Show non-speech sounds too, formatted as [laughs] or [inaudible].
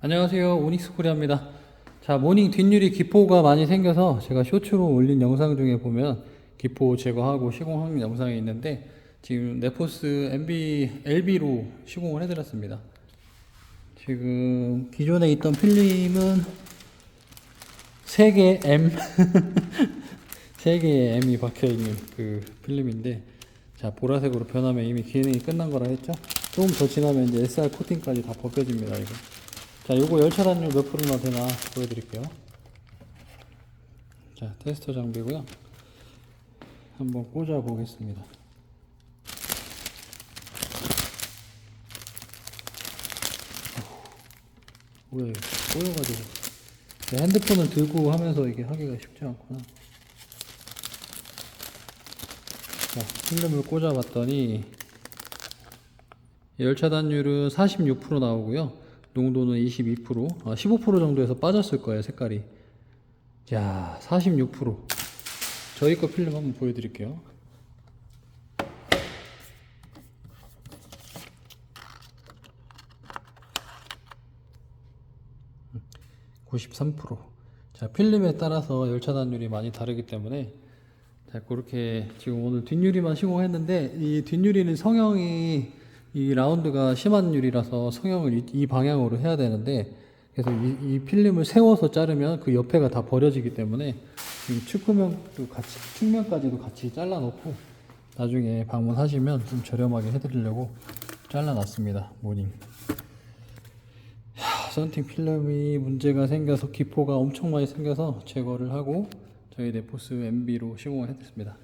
안녕하세요. 오닉스 코리아입니다. 자 모닝 뒷유리 기포가 많이 생겨서 제가 쇼츠로 올린 영상 중에 보면 기포 제거하고 시공하는 영상이 있는데 지금 네포스 MB, LB로 시공을 해드렸습니다. 지금 기존에 있던 필름은 3개 M [laughs] 3개의 M이 박혀있는 그 필름인데 자 보라색으로 변하면 이미 기능이 끝난 거라 했죠? 조금 더 지나면 이제 SR 코팅까지 다 벗겨집니다 이거 자, 요거 열차 단율 몇 프로나 되나 보여드릴게요. 자, 테스터 장비고요. 한번 꽂아 보겠습니다. 뭐야 꼬여가지고 네, 핸드폰을 들고 하면서 이게 하기가 쉽지 않구나. 자, 필름을 꽂아봤더니 열차 단율은 46% 나오고요. 농도는 22%, 아, 15% 정도에서 빠졌을 거예요, 색깔이. 야, 46%. 저희 거 필름 한번 보여드릴게요. 음, 93%. 자, 필름에 따라서 열차 단율이 많이 다르기 때문에 자, 그렇게 지금 오늘 뒷유리만 시공했는데 이 뒷유리는 성형이 이 라운드가 심한 유리라서 성형을 이, 이 방향으로 해야 되는데 그래서 이, 이 필름을 세워서 자르면 그 옆에가 다 버려지기 때문에 측면도 같이 측면까지도 같이 잘라놓고 나중에 방문하시면 좀 저렴하게 해드리려고 잘라놨습니다 모닝. 하, 썬팅 필름이 문제가 생겨서 기포가 엄청 많이 생겨서 제거를 하고 저희 네포스 MB로 시공을 했습니다.